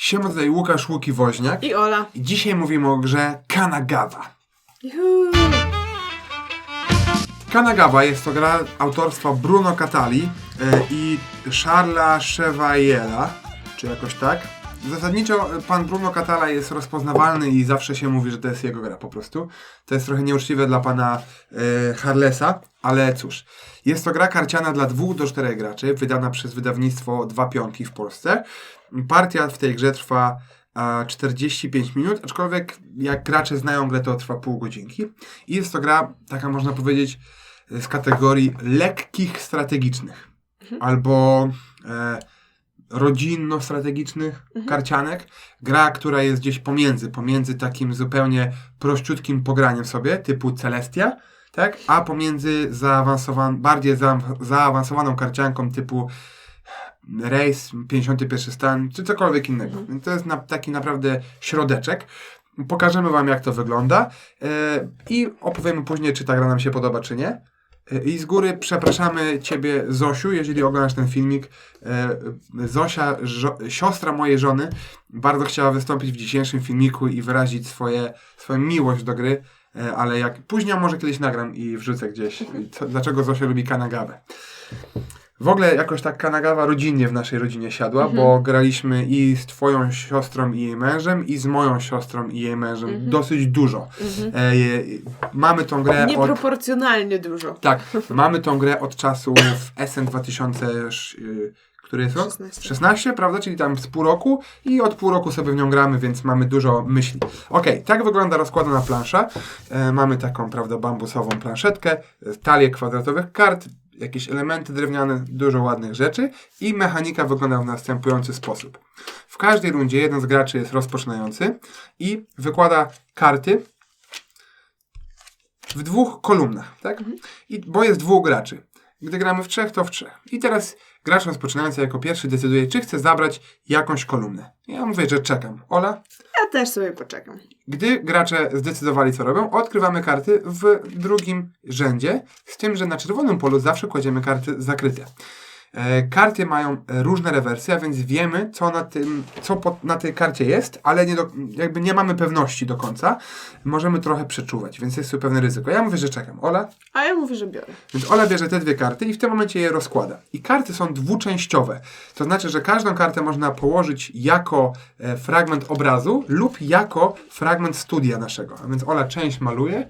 Siema, tutaj Łukasz Łuki Woźniak. I Ola. I dzisiaj mówimy o grze Kanagawa. Juhu. Kanagawa jest to gra autorstwa Bruno Catali e, i Charlesa Chevaliera, czy jakoś tak. Zasadniczo e, pan Bruno Catala jest rozpoznawalny i zawsze się mówi, że to jest jego gra po prostu. To jest trochę nieuczciwe dla pana e, Harlesa, ale cóż. Jest to gra karciana dla dwóch do czterech graczy, wydana przez wydawnictwo Dwa Pionki w Polsce. Partia w tej grze trwa a 45 minut, aczkolwiek jak gracze znają grę, to trwa pół godzinki. I jest to gra, taka można powiedzieć, z kategorii lekkich strategicznych albo e, rodzinno-strategicznych karcianek. Gra, która jest gdzieś pomiędzy, pomiędzy takim zupełnie prościutkim pograniem sobie, typu Celestia, tak? a pomiędzy zaawansowan- bardziej za- zaawansowaną karcianką typu Race, 51 stan, czy cokolwiek innego. Więc to jest na, taki naprawdę środeczek. Pokażemy Wam, jak to wygląda e, i opowiemy później, czy ta gra nam się podoba, czy nie. I z góry przepraszamy Ciebie, Zosiu, jeżeli oglądasz ten filmik. E, Zosia, siostra mojej żony, bardzo chciała wystąpić w dzisiejszym filmiku i wyrazić swoje, swoją miłość do gry, e, ale jak później może kiedyś nagram i wrzucę gdzieś, co, dlaczego Zosia lubi kanagawę. W ogóle jakoś tak Kanagawa rodzinnie w naszej rodzinie siadła, bo graliśmy i z twoją siostrą i jej mężem, i z moją siostrą i jej mężem dosyć dużo. E, je, mamy tą grę od... Nieproporcjonalnie dużo. Tak, mamy tą grę od czasów SN 2000, y, który jest rok? 16. 16, prawda? Czyli tam z pół roku i od pół roku sobie w nią gramy, więc mamy dużo myśli. Okej, tak wygląda rozkładana plansza. E, mamy taką, prawda, bambusową planszetkę, e, talię kwadratowych kart, jakieś elementy drewniane, dużo ładnych rzeczy i mechanika wygląda w następujący sposób. W każdej rundzie jeden z graczy jest rozpoczynający i wykłada karty w dwóch kolumnach, tak? I, bo jest dwóch graczy. Gdy gramy w trzech, to w trzech. I teraz gracz rozpoczynający jako pierwszy decyduje, czy chce zabrać jakąś kolumnę. Ja mówię, że czekam. Ola? Ja też sobie poczekam. Gdy gracze zdecydowali, co robią, odkrywamy karty w drugim rzędzie, z tym, że na czerwonym polu zawsze kładziemy karty zakryte. E, karty mają e, różne rewersje, a więc wiemy, co na, tym, co na tej karcie jest, ale nie do, jakby nie mamy pewności do końca. Możemy trochę przeczuwać, więc jest tu pewne ryzyko. Ja mówię, że czekam. Ola? A ja mówię, że biorę. Więc Ola bierze te dwie karty i w tym momencie je rozkłada. I karty są dwuczęściowe. To znaczy, że każdą kartę można położyć jako e, fragment obrazu lub jako fragment studia naszego. A więc Ola część maluje.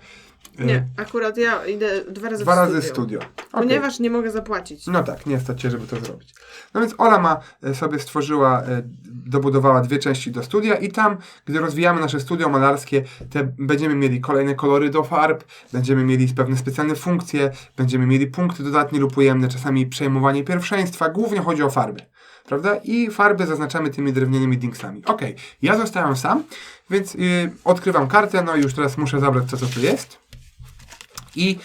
Nie, akurat ja idę dwa razy Dwa w razy studio. Ponieważ nie mogę zapłacić. No tak, nie stać się, żeby to zrobić. No więc Ola ma e, sobie stworzyła, e, dobudowała dwie części do studia i tam, gdy rozwijamy nasze studio malarskie, te będziemy mieli kolejne kolory do farb, będziemy mieli pewne specjalne funkcje, będziemy mieli punkty dodatnie lub ujemne, czasami przejmowanie pierwszeństwa, głównie chodzi o farby. Prawda? I farby zaznaczamy tymi drewnianymi dingsami. Ok, ja zostałem sam, więc y, odkrywam kartę, no i już teraz muszę zabrać to, co tu jest. I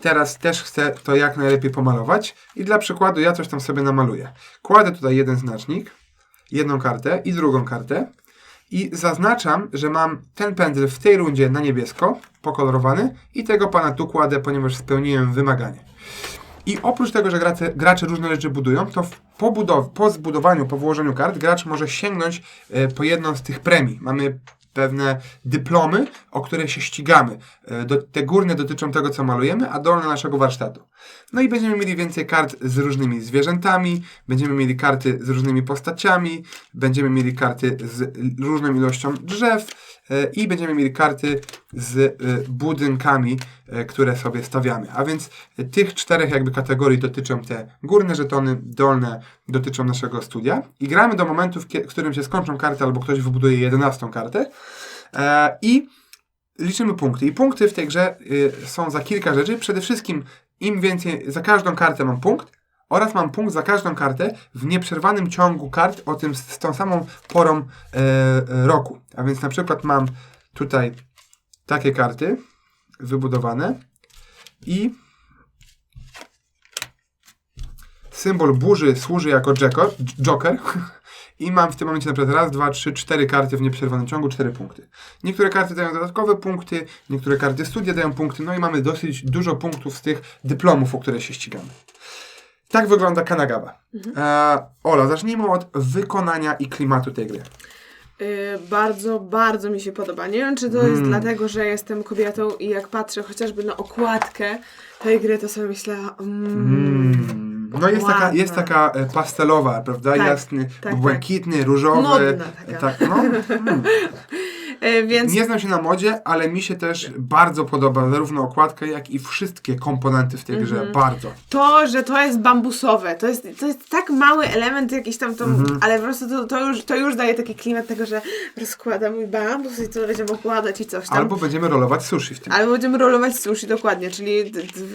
teraz też chcę to jak najlepiej pomalować. I dla przykładu ja coś tam sobie namaluję. Kładę tutaj jeden znacznik, jedną kartę i drugą kartę. I zaznaczam, że mam ten pędzel w tej rundzie na niebiesko, pokolorowany, i tego pana tu kładę, ponieważ spełniłem wymaganie. I oprócz tego, że gracze, gracze różne rzeczy budują, to po, budow- po zbudowaniu, po włożeniu kart, gracz może sięgnąć e, po jedną z tych premii. Mamy pewne dyplomy, o które się ścigamy. E, do, te górne dotyczą tego, co malujemy, a dolne naszego warsztatu. No i będziemy mieli więcej kart z różnymi zwierzętami, będziemy mieli karty z różnymi postaciami, będziemy mieli karty z różną ilością drzew i będziemy mieli karty z e, budynkami, e, które sobie stawiamy. A więc e, tych czterech jakby kategorii dotyczą te górne żetony, dolne dotyczą naszego studia i gramy do momentu, w którym się skończą karty albo ktoś wybuduje jedenastą kartę e, i liczymy punkty. I punkty w tej grze y, są za kilka rzeczy. Przede wszystkim im więcej, za każdą kartę mam punkt oraz mam punkt za każdą kartę w nieprzerwanym ciągu kart o tym z, tą samą porą e, e, roku. A więc na przykład mam tutaj takie karty wybudowane i symbol burzy służy jako joker, joker i mam w tym momencie na przykład raz, dwa, trzy, cztery karty w nieprzerwanym ciągu, cztery punkty. Niektóre karty dają dodatkowe punkty, niektóre karty studia dają punkty, no i mamy dosyć dużo punktów z tych dyplomów, o które się ścigamy. Tak wygląda Kanagawa. E, Ola, zacznijmy od wykonania i klimatu tej gry. Y, bardzo, bardzo mi się podoba. Nie wiem, czy to jest Mm. dlatego, że jestem kobietą i jak patrzę chociażby na okładkę tej gry, to sobie myślę, mm, Mm. No jest taka, jest taka e, pastelowa, prawda? Tak, Jasny, tak, błękitny, różowy. Modna taka. Tak, no. Y, więc Nie znam się na modzie, ale mi się też bardzo podoba zarówno okładka, jak i wszystkie komponenty w tej grze. Mhm. Bardzo. to, że to jest bambusowe, to jest, to jest tak mały element jakiś tam, to, Mhm. ale po prostu to, to, już, to już daje taki klimat tego, że rozkładam mój bambus i to będziemy układać i coś tam. Albo będziemy rolować sushi w tym. Albo będziemy rolować sushi, dokładnie, czyli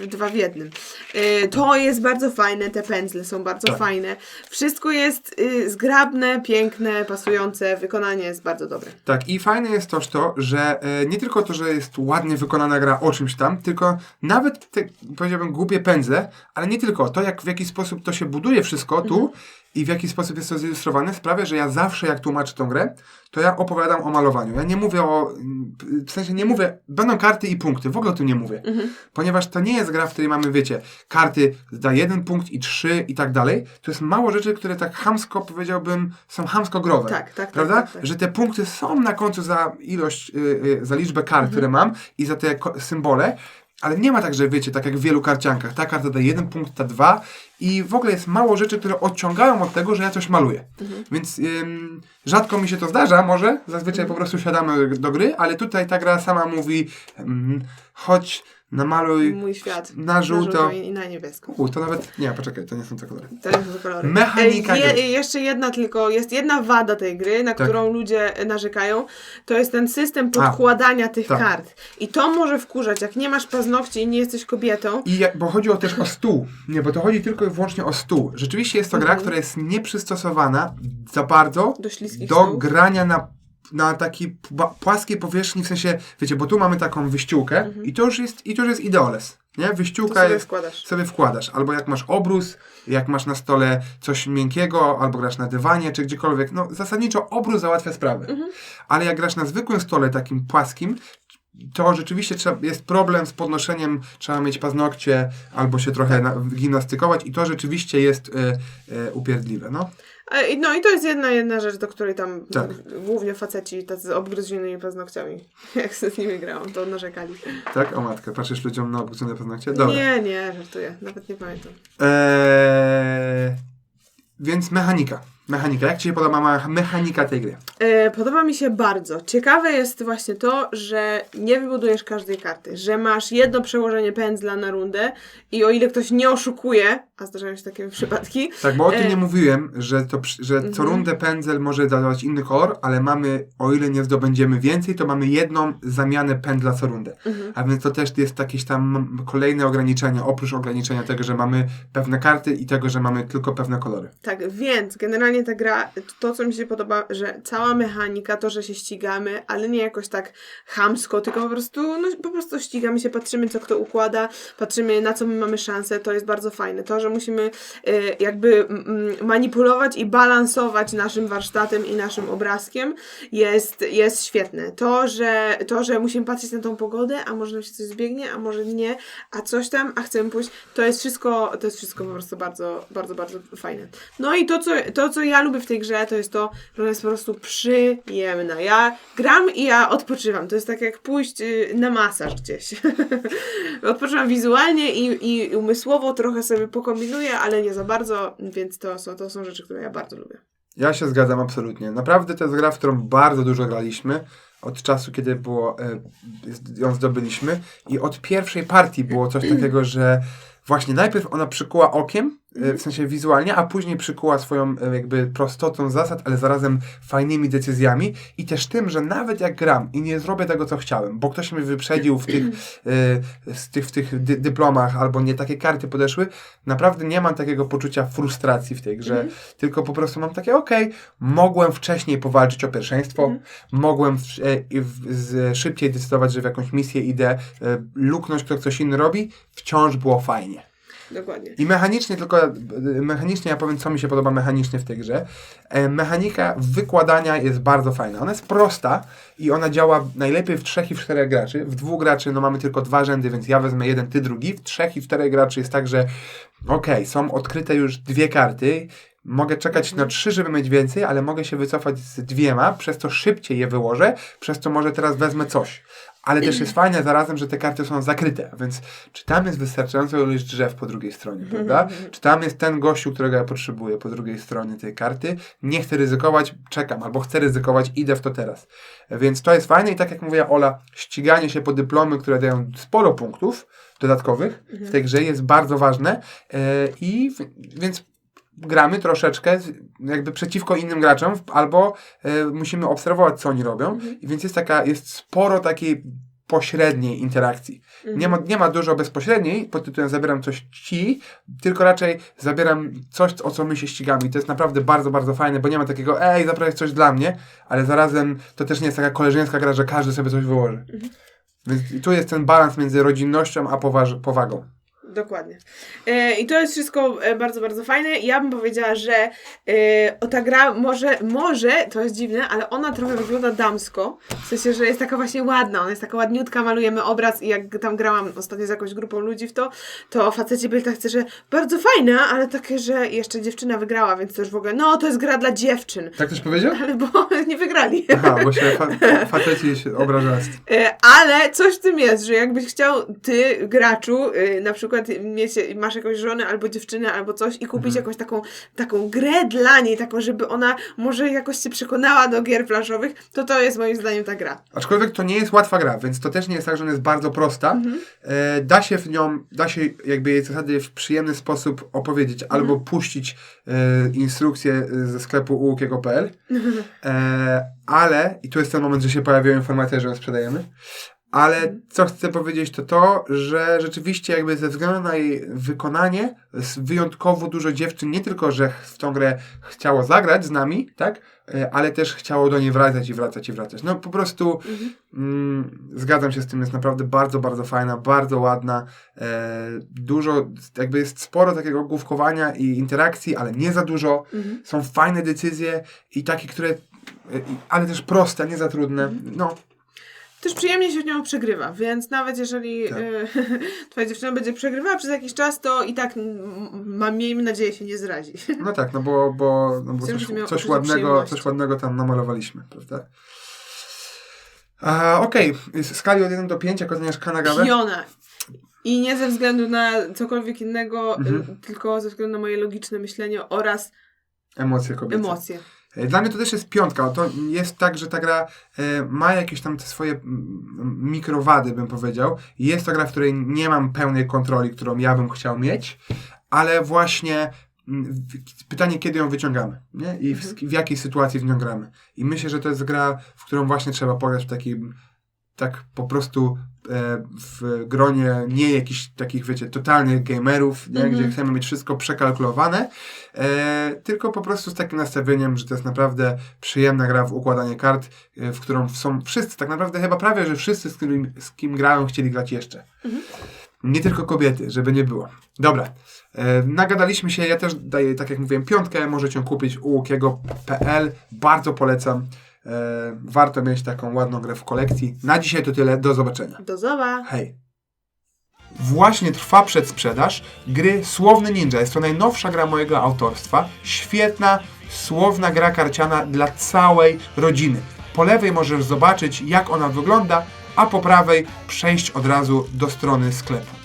dwa w jednym. Y, to jest bardzo fajne, te pędzle są bardzo Tak. fajne. Wszystko jest y, zgrabne, piękne, pasujące, wykonanie jest bardzo dobre. Tak, i fajne jest też to, że e, nie tylko to, że jest ładnie wykonana gra o czymś tam, tylko nawet te, powiedziałbym, głupie pędzle, ale nie tylko. To, jak w jaki sposób to się buduje wszystko tu i w jaki sposób jest to zilustrowane, sprawia, że ja zawsze, jak tłumaczę tą grę, to ja opowiadam o malowaniu. Ja nie mówię o, w sensie nie mówię, będą karty i punkty, w ogóle o tym nie mówię. Ponieważ to nie jest gra, w której mamy, wiecie, karty za jeden punkt i trzy i tak dalej. To jest mało rzeczy, które tak hamsko, powiedziałbym, są hamsko growe. Tak, tak, tak, Prawda? tak, tak. Że te punkty są na końcu za ilość, y, y, za liczbę kart, które mam i za te symbole, ale nie ma tak, że wiecie, tak jak w wielu karciankach, ta karta daje jeden punkt, ta dwa i w ogóle jest mało rzeczy, które odciągają od tego, że ja coś maluję. Więc ym, rzadko mi się to zdarza, może, zazwyczaj po prostu siadamy do gry, ale tutaj ta gra sama mówi chodź, namaluj Mój świat. na żółto. i i na niebiesko. U, to nawet, nie, poczekaj, to nie są te kolory. To jest do kolory. Mechanika E, gry. jeszcze jedna tylko, jest jedna wada tej gry, na Tak. którą ludzie narzekają, to jest ten system podkładania tych tak. kart. I to może wkurzać, jak nie masz paznokci i nie jesteś kobietą, I bo chodzi o też o stół. Nie, bo to chodzi tylko i wyłącznie o stół. Rzeczywiście jest to gra, Mhm. która jest nieprzystosowana za bardzo do do grania na, na takiej pła- płaskiej powierzchni, w sensie, wiecie, bo tu mamy taką wyściółkę i to już jest, i to już jest ideoles. Nie? Mhm. To Wyściółka sobie jest, wkładasz. sobie wkładasz. Albo jak masz obrus, jak masz na stole coś miękkiego, albo grasz na dywanie, czy gdziekolwiek. No, zasadniczo obrus załatwia sprawę. Mhm. Ale jak grasz na zwykłym stole, takim płaskim, to rzeczywiście trzeba, jest problem z podnoszeniem, trzeba mieć paznokcie, albo się trochę na, gimnastykować i to rzeczywiście jest e, e, upierdliwe, no. I- No i to jest jedna, jedna rzecz, do której tam Tak. głównie faceci tacy z obgryzionymi paznokciami, jak z nimi grałam, to narzekali. Tak? O matkę, patrzysz ludziom na obgryzione paznokcie? Dobra. Nie, nie, żartuję, nawet nie pamiętam. Eee, więc mechanika. Mechanika. Jak Ci się podoba ma- mechanika tej gry? E, podoba mi się bardzo. Ciekawe jest właśnie to, że nie wybudujesz każdej karty, że masz jedno przełożenie pędzla na rundę i o ile ktoś nie oszukuje, a zdarzają się takie przypadki, Tak, bo o tym E. nie mówiłem, że, to, przy- że co Mhm. rundę pędzel może dawać inny kolor, ale mamy, o ile nie zdobędziemy więcej, to mamy jedną zamianę pędzla co rundę. Mhm. A więc to też jest jakieś tam kolejne ograniczenia, oprócz ograniczenia tego, że mamy pewne karty i tego, że mamy tylko pewne kolory. Tak, więc generalnie ta gra, to co mi się podoba, że cała mechanika, to, że się ścigamy, ale nie jakoś tak chamsko, tylko po prostu, no, po prostu ścigamy się, patrzymy co kto układa, patrzymy na co my mamy szansę, to jest bardzo fajne. To, że musimy y, jakby mm, manipulować i balansować naszym warsztatem i naszym obrazkiem jest, jest świetne. To że, to, że musimy patrzeć na tą pogodę, a może nam się coś zbiegnie, a może nie, a coś tam, a chcemy pójść, to jest wszystko, to jest wszystko po prostu bardzo, bardzo, bardzo fajne. No i to co, to, co ja lubię w tej grze, to jest to, że ona jest po prostu przyjemna. Ja gram i ja odpoczywam. To jest tak jak pójść y, na masaż gdzieś. odpoczywam wizualnie i, i umysłowo trochę sobie pokombinuję, ale nie za bardzo, więc to są, to są rzeczy, które ja bardzo lubię. Ja się zgadzam absolutnie. Naprawdę to jest gra, w którą bardzo dużo graliśmy. Od czasu, kiedy było, e, ją zdobyliśmy. I od pierwszej partii było coś takiego, że właśnie najpierw ona przykuła okiem, w sensie wizualnie, a później przykuła swoją e, jakby prostotą zasad, ale zarazem fajnymi decyzjami i też tym, że nawet jak gram i nie zrobię tego, co chciałem, bo ktoś mnie wyprzedził w tych, e, z tych, w tych dy dyplomach albo nie takie karty podeszły, naprawdę nie mam takiego poczucia frustracji w tej grze, tylko po prostu mam takie, okej, mogłem wcześniej powalczyć o pierwszeństwo, mogłem w, e, w, z, szybciej decydować, że w jakąś misję idę, e, luknąć, kto coś inny robi, wciąż było fajnie. Dokładnie. I mechanicznie, tylko e, mechanicznie ja powiem, co mi się podoba mechanicznie w tej grze. E, mechanika wykładania jest bardzo fajna. Ona jest prosta i ona działa najlepiej w trzech i w czterech graczy. W dwóch graczy no mamy tylko dwa rzędy, więc ja wezmę jeden, ty drugi. W trzech i w czterech graczy jest tak, że okej, są odkryte już dwie karty. Mogę czekać na trzy, żeby mieć więcej, ale mogę się wycofać z dwiema, przez to szybciej je wyłożę, przez to może teraz wezmę coś. Ale też jest fajne zarazem, że te karty są zakryte, więc czy tam jest wystarczająca ilość drzew po drugiej stronie, prawda? Czy tam jest ten gościu, którego ja potrzebuję po drugiej stronie tej karty? Nie chcę ryzykować, czekam, albo chcę ryzykować, idę w to teraz. Więc to jest fajne i tak jak mówiła Ola, ściganie się po dyplomy, które dają sporo punktów dodatkowych w tej grze jest bardzo ważne e, i więc gramy troszeczkę jakby przeciwko innym graczom, albo e, musimy obserwować, co oni robią. I więc jest taka, jest sporo takiej pośredniej interakcji. Nie, ma, nie ma dużo bezpośredniej, pod tytułem zabieram coś ci, tylko raczej zabieram coś, o co my się ścigamy. I to jest naprawdę bardzo, bardzo fajne, bo nie ma takiego, ej, zaprawiać coś dla mnie, ale zarazem to też nie jest taka koleżeńska gra, że każdy sobie coś wyłoży. Więc i tu jest ten balans między rodzinnością a powagą. Dokładnie. E, I to jest wszystko e, bardzo, bardzo fajne. Ja bym powiedziała, że e, o ta gra może, może, to jest dziwne, ale ona trochę wygląda damsko. W sensie, że jest taka właśnie ładna, ona jest taka ładniutka, malujemy obraz i jak tam grałam ostatnio z jakąś grupą ludzi w to, to faceci byli tacy, że bardzo fajna, ale takie, że jeszcze dziewczyna wygrała, więc to już w ogóle, no to jest gra dla dziewczyn. Tak ktoś powiedział? Ale bo nie wygrali. Aha, bo się fa- faceci się obrażali. Ale coś w tym jest, że jakbyś chciał ty, graczu, y, na przykład mieć, masz jakąś żonę albo dziewczynę albo coś i kupić jakąś taką, taką grę dla niej, taką, żeby ona może jakoś się przekonała do gier planszowych, to to jest moim zdaniem ta gra. Aczkolwiek to nie jest łatwa gra, więc to też nie jest tak, że ona jest bardzo prosta. E, da się w nią, da się jakby jej zasady w przyjemny sposób opowiedzieć albo puścić e, instrukcję e, ze sklepu uukiego.pl e, ale, i tu jest ten moment, że się pojawiają informacje, że ją sprzedajemy, ale co chcę powiedzieć to to, że rzeczywiście jakby ze względu na jej wykonanie wyjątkowo dużo dziewczyn nie tylko, że w tą grę chciało zagrać z nami, tak, e, ale też chciało do niej wracać i wracać i wracać. No po prostu mm, zgadzam się z tym, jest naprawdę bardzo, bardzo fajna, bardzo ładna, e, dużo, jakby jest sporo takiego główkowania i interakcji, ale nie za dużo. Są fajne decyzje i takie, które, e, ale też proste, nie za trudne. No, Też przyjemnie się w nią przegrywa, więc nawet jeżeli Tak. y, twoja dziewczyna będzie przegrywała przez jakiś czas, to i tak mam, miejmy nadzieję, się nie zrazi. No tak, no bo, bo, no bo coś, coś, ładnego, coś ładnego tam namalowaliśmy, prawda? A, Okej, w skali od 1 do 5, jak oceniasz Kanagawę? Piona. I nie ze względu na cokolwiek innego, Mhm. y, tylko ze względu na moje logiczne myślenie oraz Emocje kobiece. emocje. E, Dla mnie to też jest piątka. To jest tak, że ta gra e, ma jakieś tam te swoje mikrowady, bym powiedział. Jest to gra, w której nie mam pełnej kontroli, którą ja bym chciał mieć, ale właśnie pytanie, kiedy ją wyciągamy nie? i w, w jakiej sytuacji w nią gramy. I myślę, że to jest gra, w którą właśnie trzeba pograć w takim tak po prostu e, w gronie nie jakichś takich, wiecie, totalnych gamerów, nie? gdzie chcemy mieć wszystko przekalkulowane, e, tylko po prostu z takim nastawieniem, że to jest naprawdę przyjemna gra w układanie kart, e, w którą są wszyscy, tak naprawdę chyba prawie, że wszyscy, z kim, z kim grałem, chcieli grać jeszcze. Nie tylko kobiety, żeby nie było. Dobra, e, nagadaliśmy się, ja też daję, tak jak mówiłem, piątkę, możecie ją kupić u łukiego.pl, bardzo polecam. E, warto mieć taką ładną grę w kolekcji. Na dzisiaj to tyle, do zobaczenia. Do zoba! Hej! Właśnie trwa przedsprzedaż gry Słowny Ninja. Jest to najnowsza gra mojego autorstwa. Świetna, słowna gra karciana dla całej rodziny. Po lewej możesz zobaczyć, jak ona wygląda, a po prawej przejść od razu do strony sklepu.